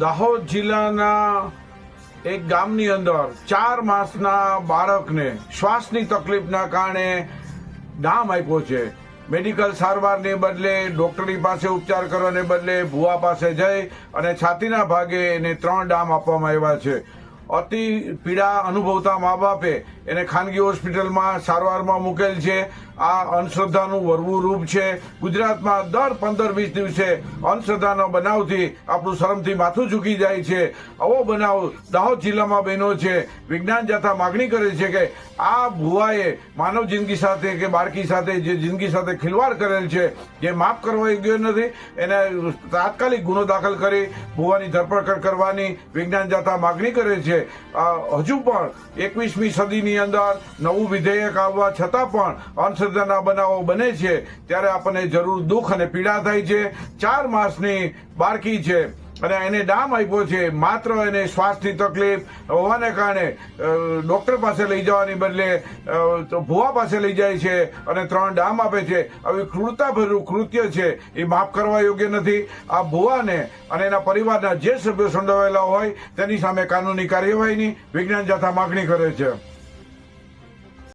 દાહોદ જિલ્લાના એક ગામની અંદર ચાર માસના બાળકને શ્વાસની તકલીફના કારણે ડામ આપ્યો છે. મેડિકલ સારવારને બદલે ડોક્ટરની પાસે ઉપચાર કરવાને બદલે ભુવા પાસે જઈ અને છાતીના ભાગે એને ત્રણ ડામ આપવામાં આવ્યા છે. અતિ પીડા અનુભવતા મા બાપે એને ખાનગી હોસ્પિટલમાં સારવારમાં મૂકેલ છે. આ અંધશ્રદ્ધાનું વરવું રૂપ છે. ગુજરાતમાં દર પંદર વીસ દિવસે અંધશ્રદ્ધાનો બનાવથી આપણું શરમથી માથું ઝૂકી જાય છે. આવો બનાવ દાહોદ જિલ્લામાં બહેનો છે. વિજ્ઞાન જાથા માગણી કરે છે કે આ ભુવાએ માનવ જિંદગી સાથે કે બાળકી સાથે જે જિંદગી સાથે ખિલવાડ કરેલ છે, જે માફ કરવા યોગ્ય નથી, એને તાત્કાલિક ગુનો દાખલ કરી ભુવાની ધરપકડ કરવાની વિજ્ઞાન જાથા માગણી કરે છે. હજુ પણ એકવીસમી સદીની અંદર નવું વિધેયક આવવા છતાં પણ અંધશ્રદ્ધાના બનાવો બને છે, ત્યારે આપણને જરૂર દુઃખ અને પીડા થાય છે. ચાર માસની બાળકી છે અને એને ડામ આપ્યો છે, માત્ર એને શ્વાસની તકલીફ. હોવાને કારણે ડોક્ટર પાસે લઈ જવાની બદલે ભુવા પાસે લઈ જાય છે અને ત્રણ ડામ આપે છે. આવી ક્રૂરતાભર્યું કૃત્ય છે, એ માફ કરવા યોગ્ય નથી. આ ભુવાને અને એના પરિવારના જે સભ્યો સંડોવાયેલા હોય, તેની સામે કાનૂની કાર્યવાહીની વિજ્ઞાન જાથા માગણી કરે છે.